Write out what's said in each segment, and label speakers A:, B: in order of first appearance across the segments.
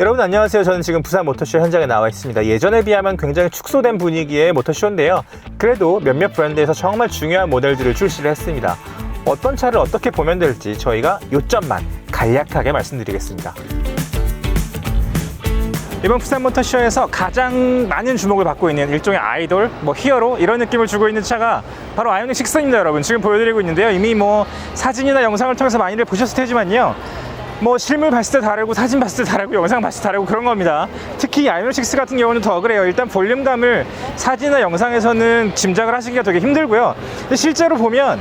A: 여러분 안녕하세요. 저는 지금 부산 모터쇼 현장에 나와 있습니다. 예전에 비하면 굉장히 축소된 분위기의 모터쇼인데요. 그래도 몇몇 브랜드에서 정말 중요한 모델들을 출시를 했습니다. 어떤 차를 어떻게 보면 될지 저희가 요점만 간략하게 말씀드리겠습니다. 이번 부산 모터쇼에서 가장 많은 주목을 받고 있는 일종의 아이돌, 뭐 히어로 이런 느낌을 주고 있는 차가 바로 아이오닉 6입니다, 여러분. 지금 보여드리고 있는데요. 이미 뭐 사진이나 영상을 통해서 많이들 보셨을 테지만요. 뭐 실물 봤을 때 다르고 사진 봤을 때 다르고 영상 봤을 때 다르고 그런 겁니다. 특히 이 아이오닉 6 같은 경우는 더 그래요. 일단 볼륨감을 사진이나 영상에서는 짐작을 하시기가 되게 힘들고요. 실제로 보면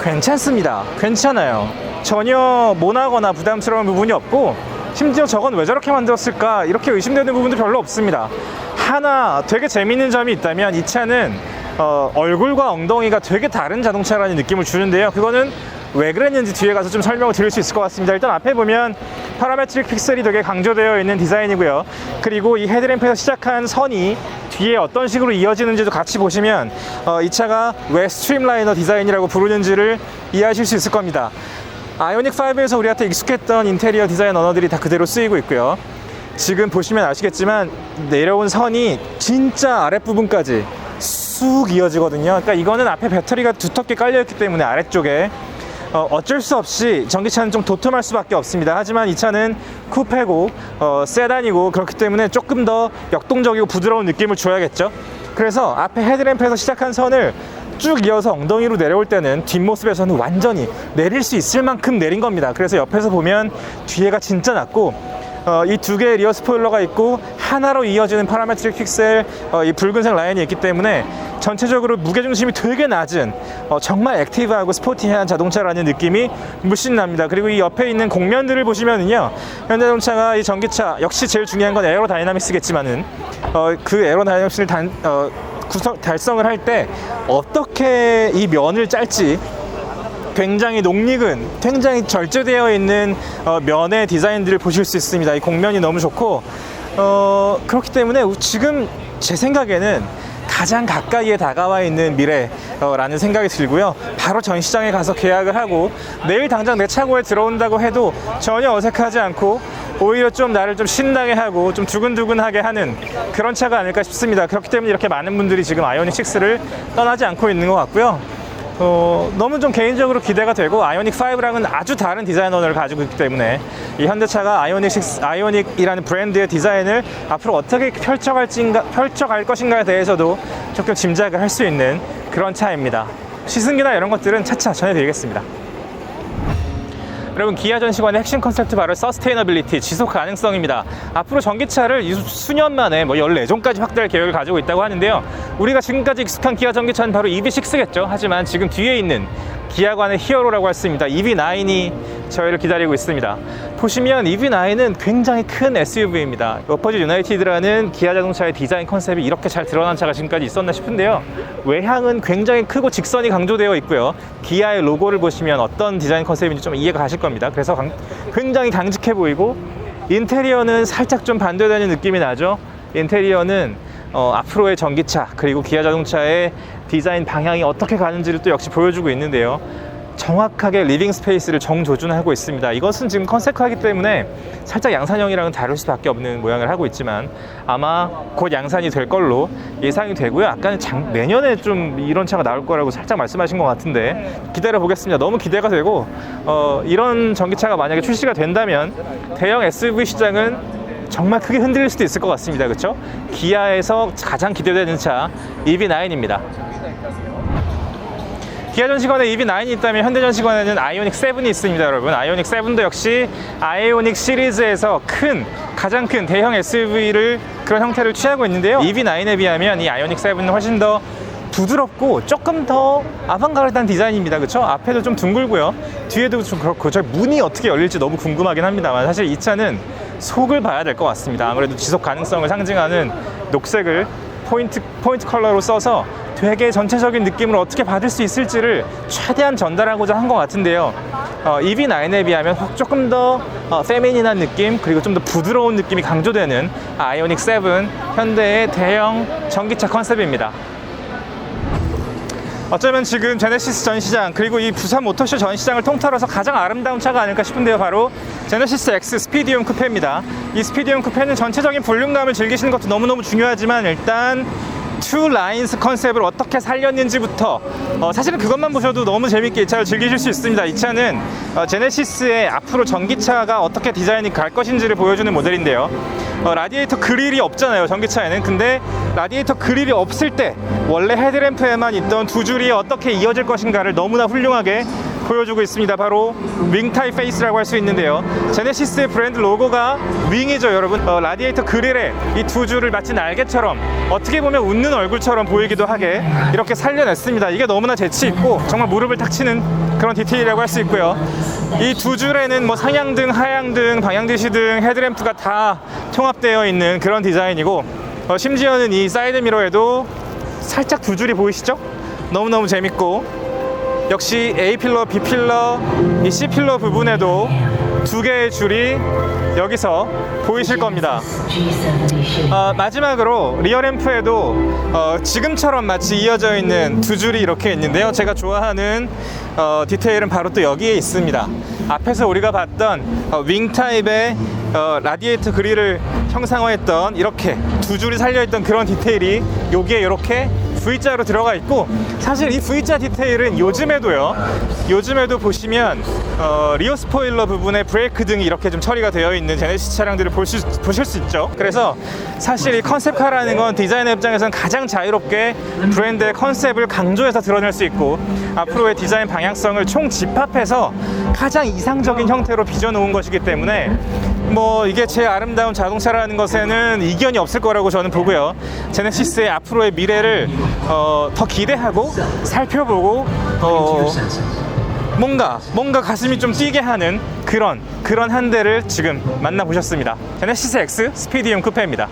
A: 괜찮습니다. 괜찮아요. 전혀 모나거나 부담스러운 부분이 없고 심지어 저건 왜 저렇게 만들었을까 이렇게 의심되는 부분도 별로 없습니다. 하나 되게 재밌는 점이 있다면 이 차는 어, 얼굴과 엉덩이가 되게 다른 자동차라는 느낌을 주는데요. 그거는 왜 그랬는지 뒤에 가서 좀 설명을 드릴 수 있을 것 같습니다. 일단 앞에 보면 파라메트릭 픽셀이 되게 강조되어 있는 디자인이고요. 그리고 이 헤드램프에서 시작한 선이 뒤에 어떤 식으로 이어지는지도 같이 보시면 어, 이 차가 왜 스트림라이너 디자인이라고 부르는지를 이해하실 수 있을 겁니다. 아이오닉 5에서 우리한테 익숙했던 인테리어 디자인 언어들이 다 그대로 쓰이고 있고요. 지금 보시면 아시겠지만 내려온 선이 진짜 아랫부분까지 쑥 이어지거든요. 그러니까 이거는 앞에 배터리가 두텁게 깔려있기 때문에 아래쪽에 어, 어쩔 수 없이 전기차는 좀 도톰할 수밖에 없습니다. 하지만 이 차는 쿠페고 어, 세단이고 그렇기 때문에 조금 더 역동적이고 부드러운 느낌을 줘야겠죠. 그래서 앞에 헤드램프에서 시작한 선을 쭉 이어서 엉덩이로 내려올 때는 뒷모습에서는 완전히 내릴 수 있을 만큼 내린 겁니다. 그래서 옆에서 보면 뒤에가 진짜 낮고 어, 이 두 개의 리어 스포일러가 있고 하나로 이어지는 파라메트릭 픽셀 어, 이 붉은색 라인이 있기 때문에 전체적으로 무게중심이 되게 낮은 어, 정말 액티브하고 스포티한 자동차라는 느낌이 물씬 납니다. 그리고 이 옆에 있는 곡면들을 보시면은요 현대자동차가 이 전기차 역시 제일 중요한 건 에어로다이나믹스겠지만은 어, 그 에어로다이나믹스를 단, 어, 구성, 달성을 할 때 어떻게 이 면을 짤지 굉장히 녹익은 굉장히 절제되어 있는 어, 면의 디자인들을 보실 수 있습니다. 이 곡면이 너무 좋고 어, 그렇기 때문에 지금 제 생각에는 가장 가까이에 다가와 있는 미래라는 생각이 들고요. 바로 전시장에 가서 계약을 하고 내일 당장 내 차고에 들어온다고 해도 전혀 어색하지 않고 오히려 좀 나를 좀 신나게 하고 좀 두근두근하게 하는 그런 차가 아닐까 싶습니다. 그렇기 때문에 이렇게 많은 분들이 지금 아이오닉 6를 떠나지 않고 있는 것 같고요. 어, 너무 좀 개인적으로 기대가 되고 아이오닉 5랑은 아주 다른 디자인 언어를 가지고 있기 때문에 이 현대차가 아이오닉 6, 아이오닉이라는 브랜드의 디자인을 앞으로 어떻게 펼쳐갈지인가, 펼쳐갈 것인가에 대해서도 조금 짐작을 할 수 있는 그런 차입니다. 시승기나 이런 것들은 차차 전해드리겠습니다. 여러분 기아 전시관의 핵심 컨셉트 바로 서스테이너빌리티 지속 가능성입니다. 앞으로 전기차를 이 수년 만에 뭐 14종까지 확대할 계획을 가지고 있다고 하는데요. 우리가 지금까지 익숙한 기아 전기차는 바로 EV6겠죠. 하지만 지금 뒤에 있는 기아관의 히어로라고 할 수 있습니다. EV9이 저희를 기다리고 있습니다. 보시면 EV9은 굉장히 큰 SUV입니다. 워퍼즈 유나이티드라는 기아 자동차의 디자인 컨셉이 이렇게 잘 드러난 차가 지금까지 있었나 싶은데요. 외향은 굉장히 크고 직선이 강조되어 있고요. 기아의 로고를 보시면 어떤 디자인 컨셉인지 좀 이해가 가실 겁니다. 그래서 강- 굉장히 강직해 보이고 인테리어는 살짝 좀 반대되는 느낌이 나죠. 인테리어는 어, 앞으로의 전기차 그리고 기아 자동차의 디자인 방향이 어떻게 가는지를 또 역시 보여주고 있는데요. 정확하게 리빙 스페이스를 정조준하고 있습니다. 이것은 지금 컨셉카이기 때문에 살짝 양산형이랑은 다를 수밖에 없는 모양을 하고 있지만 아마 곧 양산이 될 걸로 예상이 되고요. 아까 장, 내년에 좀 이런 차가 나올 거라고 살짝 말씀하신 것 같은데 기다려 보겠습니다. 너무 기대가 되고 어, 이런 전기차가 만약에 출시가 된다면 대형 SUV 시장은 정말 크게 흔들릴 수도 있을 것 같습니다. 그렇죠? 기아에서 가장 기대되는 차 EV9입니다. 기아 전시관에 EV9이 있다면 현대 전시관에는 아이오닉 7이 있습니다, 여러분. 아이오닉 7도 역시 아이오닉 시리즈에서 큰 가장 큰 대형 SUV를 그런 형태를 취하고 있는데요. EV9에 비하면 이 아이오닉 7은 훨씬 더 부드럽고 조금 더 아방가르드한 디자인입니다. 그렇죠? 앞에도 좀 둥글고요. 뒤에도 좀 그렇고 저 문이 어떻게 열릴지 너무 궁금하긴 합니다만 사실 이 차는 속을 봐야 될 것 같습니다. 아무래도 지속 가능성을 상징하는 녹색을 포인트 포인트 컬러로 써서 되게 전체적인 느낌을 어떻게 받을 수 있을지를 최대한 전달하고자 한 것 같은데요. 어, EV9에 비하면 혹 조금 더 어, 페미닌한 느낌 그리고 좀 더 부드러운 느낌이 강조되는 아이오닉 7 현대의 대형 전기차 컨셉입니다. 어쩌면 지금 제네시스 전시장 그리고 이 부산 모터쇼 전시장을 통틀어서 가장 아름다운 차가 아닐까 싶은데요. 바로 제네시스 X 스피디움 쿠페입니다. 이 스피디움 쿠페는 전체적인 볼륨감을 즐기시는 것도 너무너무 중요하지만 일단 투 라인스 컨셉을 어떻게 살렸는지부터 어, 사실은 그것만 보셔도 너무 재밌게 이 차를 즐기실 수 있습니다. 이 차는 어, 제네시스의 앞으로 전기차가 어떻게 디자인이 갈 것인지를 보여주는 모델인데요. 어, 라디에이터 그릴이 없잖아요 전기차에는 근데 라디에이터 그릴이 없을 때 원래 헤드램프에만 있던 두 줄이 어떻게 이어질 것인가를 너무나 훌륭하게 보여주고 있습니다. 바로 윙타이 페이스라고 할 수 있는데요. 제네시스의 브랜드 로고가 윙이죠 여러분. 어, 라디에이터 그릴에 이 두 줄을 마치 날개처럼 어떻게 보면 웃는 얼굴처럼 보이기도 하게 이렇게 살려냈습니다. 이게 너무나 재치 있고 정말 무릎을 탁 치는 그런 디테일이라고 할 수 있고요. 이 두 줄에는 뭐 상향등, 하향등, 방향지시등, 헤드램프가 다 통합되어 있는 그런 디자인이고 어, 심지어는 이 사이드 미러에도 살짝 두 줄이 보이시죠? 너무너무 재밌고 역시 A 필러, B 필러, 이 C 필러 부분에도 두 개의 줄이 여기서 보이실 겁니다. 어, 마지막으로 리어 램프에도 어, 지금처럼 마치 이어져 있는 두 줄이 이렇게 있는데요. 제가 좋아하는 어, 디테일은 바로 또 여기에 있습니다. 앞에서 우리가 봤던 어, 윙 타입의 어, 라디에이터 그릴을 형상화했던 이렇게 두 줄이 살려있던 그런 디테일이 여기에 이렇게 V자로 들어가 있고 사실 이 V자 디테일은 요즘에도요. 요즘에도 보시면 어, 리어 스포일러 부분에 브레이크 등이 이렇게 좀 처리가 되어 있는 제네시스 차량들을 볼 수, 보실 수 있죠. 그래서 사실 이 컨셉카라는 건 디자이너 입장에서는 가장 자유롭게 브랜드의 컨셉을 강조해서 드러낼 수 있고 앞으로의 디자인 방향성을 총 집합해서 가장 이상적인 형태로 빚어놓은 것이기 때문에 뭐 이게 제 아름다운 자동차라는 것에는 이견이 없을 거라고 저는 보고요. 제네시스의 앞으로의 미래를 어, 더 기대하고 살펴보고 어, 뭔가 뭔가 가슴이 좀 뛰게 하는 그런 그런 한 대를 지금 만나 보셨습니다. 제네시스 X 스피디움 쿠페입니다.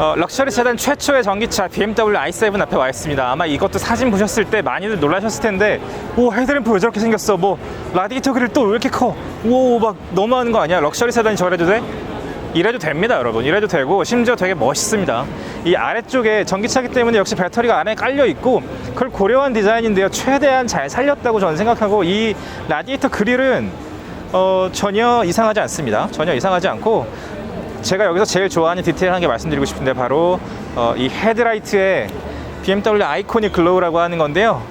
A: 어, 럭셔리 세단 최초의 전기차 BMW i7 앞에 와 있습니다. 아마 이것도 사진 보셨을 때 많이들 놀라셨을 텐데, 오 헤드램프 왜 저렇게 생겼어? 뭐 라디에이터 그릴 또 왜 이렇게 커? 오막 너무하는 거 아니야? 럭셔리 세단이 저래도 돼? 이래도 됩니다, 여러분. 이래도 되고 심지어 되게 멋있습니다. 이 아래쪽에 전기차기 때문에 역시 배터리가 안에 깔려 있고 그걸 고려한 디자인인데요. 최대한 잘 살렸다고 저는 생각하고 이 라디에이터 그릴은 어, 전혀 이상하지 않습니다. 전혀 이상하지 않고 제가 여기서 제일 좋아하는 디테일한 게 말씀드리고 싶은데 바로 어, 이 헤드라이트에 BMW 아이코닉 글로우라고 하는 건데요.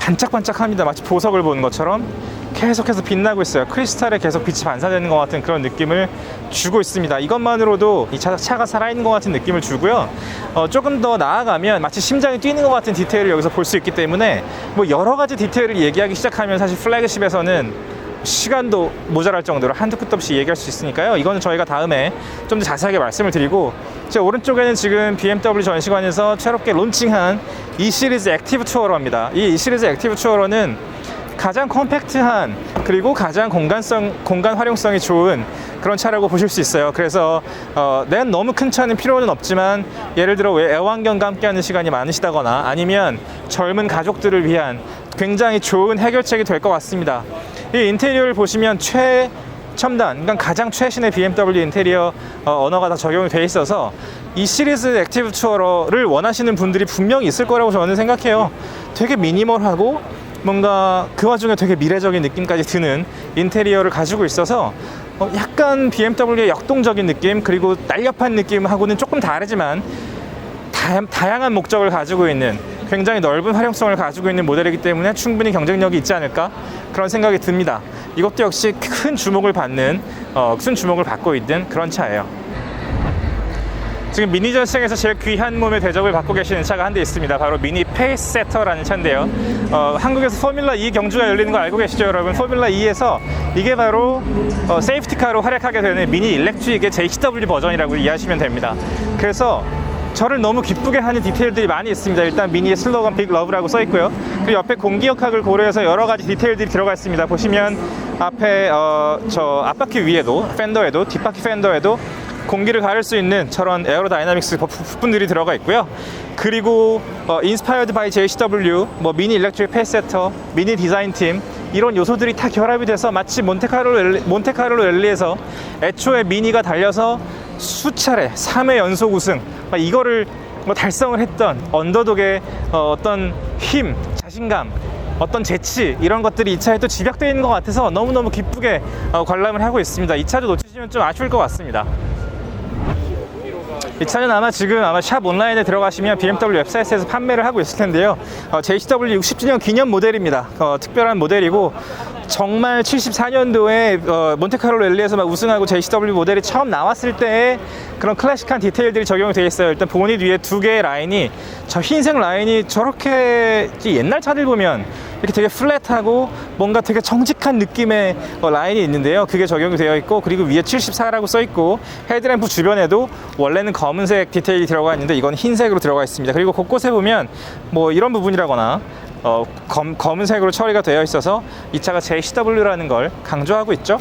A: 반짝반짝합니다. 마치 보석을 보는 것처럼 계속해서 빛나고 있어요. 크리스탈에 계속 빛이 반사되는 것 같은 그런 느낌을 주고 있습니다. 이것만으로도 이 차, 차가 살아있는 것 같은 느낌을 주고요. 어, 조금 더 나아가면 마치 심장이 뛰는 것 같은 디테일을 여기서 볼 수 있기 때문에 뭐 여러 가지 디테일을 얘기하기 시작하면 사실 플래그십에서는 시간도 모자랄 정도로 한두 끝도 없이 얘기할 수 있으니까요. 이거는 저희가 다음에 좀 더 자세하게 말씀을 드리고 제 오른쪽에는 지금 BMW 전시관에서 새롭게 론칭한 E 시리즈 액티브 투어러입니다. 이 시리즈 액티브 투어러는 가장 컴팩트한 그리고 가장 공간성 공간 활용성이 좋은 그런 차라고 보실 수 있어요. 그래서 어, 낸 너무 큰 차는 필요는 없지만 예를 들어 왜 애완견과 함께하는 시간이 많으시다거나 아니면 젊은 가족들을 위한 굉장히 좋은 해결책이 될 것 같습니다. 이 인테리어를 보시면 최 첨단, 그러니까 가장 최신의 BMW 인테리어 어, 언어가 다 적용이 돼 있어서 이 시리즈 액티브 투어러를 원하시는 분들이 분명히 있을 거라고 저는 생각해요. 되게 미니멀하고 뭔가 그 와중에 되게 미래적인 느낌까지 드는 인테리어를 가지고 있어서 어, 약간 BMW의 역동적인 느낌 그리고 날렵한 느낌하고는 조금 다르지만 다, 다양한 목적을 가지고 있는 굉장히 넓은 활용성을 가지고 있는 모델이기 때문에 충분히 경쟁력이 있지 않을까 그런 생각이 듭니다. 이것도 역시 큰 주목을 받는 어, 큰 주목을 받고 있는 그런 차예요. 지금 미니 전시장에서 제일 귀한 몸의 대접을 받고 계시는 차가 한 대 있습니다. 바로 미니 페이스 세터라는 차인데요. 어, 한국에서 포뮬라 2 경주가 열리는 거 알고 계시죠, 여러분? 포뮬라 2에서 이게 바로 어, 세이프티카로 활약하게 되는 미니 일렉트릭의 JCW 버전이라고 이해하시면 됩니다. 그래서 저를 너무 기쁘게 하는 디테일들이 많이 있습니다. 일단 미니의 슬로건 빅 러브라고 써 있고요. 그리고 옆에 공기역학을 고려해서 여러 가지 디테일들이 들어가 있습니다. 보시면 앞에 어, 저 앞바퀴 위에도 팬더에도 뒷바퀴 팬더에도 공기를 가릴 수 있는 저런 에어로다이나믹스 부품들이 들어가 있고요. 그리고 어, 인스파이어드 바이 JCW, 뭐 미니 일렉트릭 패세터, 미니 디자인 팀 이런 요소들이 다 결합이 돼서 마치 몬테카를로 랠리, 몬테카를로 랠리에서 애초에 미니가 달려서 수차례 3회 연속 우승 막 이거를 뭐 달성을 했던 언더독의 어, 어떤 힘, 자신감, 어떤 재치 이런 것들이 이 차에 또 집약되어 있는 것 같아서 너무너무 기쁘게 어, 관람을 하고 있습니다. 이 차도 놓치시면 좀 아쉬울 것 같습니다. 이 차는 아마 지금 아마 샵 온라인에 들어가시면 BMW 웹사이트에서 판매를 하고 있을 텐데요. 어, JCW 60주년 기념 모델입니다. 어, 특별한 모델이고 정말 74년도에 어, 몬테카를로 랠리에서 막 우승하고 JCW 모델이 처음 나왔을 때의 그런 클래식한 디테일들이 적용이 되어 있어요. 일단 보닛 위에 두 개의 라인이 저 흰색 라인이 저렇게 옛날 차들 보면 이렇게 되게 플랫하고 뭔가 되게 정직한 느낌의 어, 라인이 있는데요. 그게 적용이 되어 있고 그리고 위에 74라고 써 있고 헤드램프 주변에도 원래는 검은색 디테일이 들어가 있는데 이건 흰색으로 들어가 있습니다. 그리고 곳곳에 보면 뭐 이런 부분이라거나 어, 검, 검은색으로 처리가 되어 있어서 이 차가 JCW라는 걸 강조하고 있죠.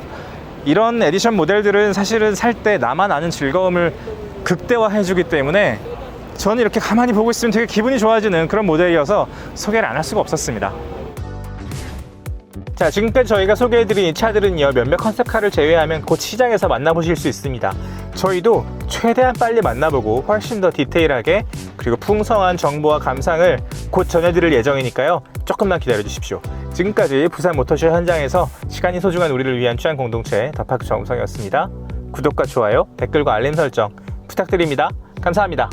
A: 이런 에디션 모델들은 사실은 살 때 나만 아는 즐거움을 극대화해주기 때문에 저는 이렇게 가만히 보고 있으면 되게 기분이 좋아지는 그런 모델이어서 소개를 안 할 수가 없었습니다. 자, 지금까지 저희가 소개해드린 이 차들은요, 몇몇 컨셉카를 제외하면 곧 시장에서 만나보실 수 있습니다. 저희도 최대한 빨리 만나보고 훨씬 더 디테일하게 그리고 풍성한 정보와 감상을 곧 전해드릴 예정이니까요. 조금만 기다려 주십시오. 지금까지 부산 모터쇼 현장에서 시간이 소중한 우리를 위한 취향 공동체 더파크 정우성이었습니다. 구독과 좋아요, 댓글과 알림 설정 부탁드립니다. 감사합니다.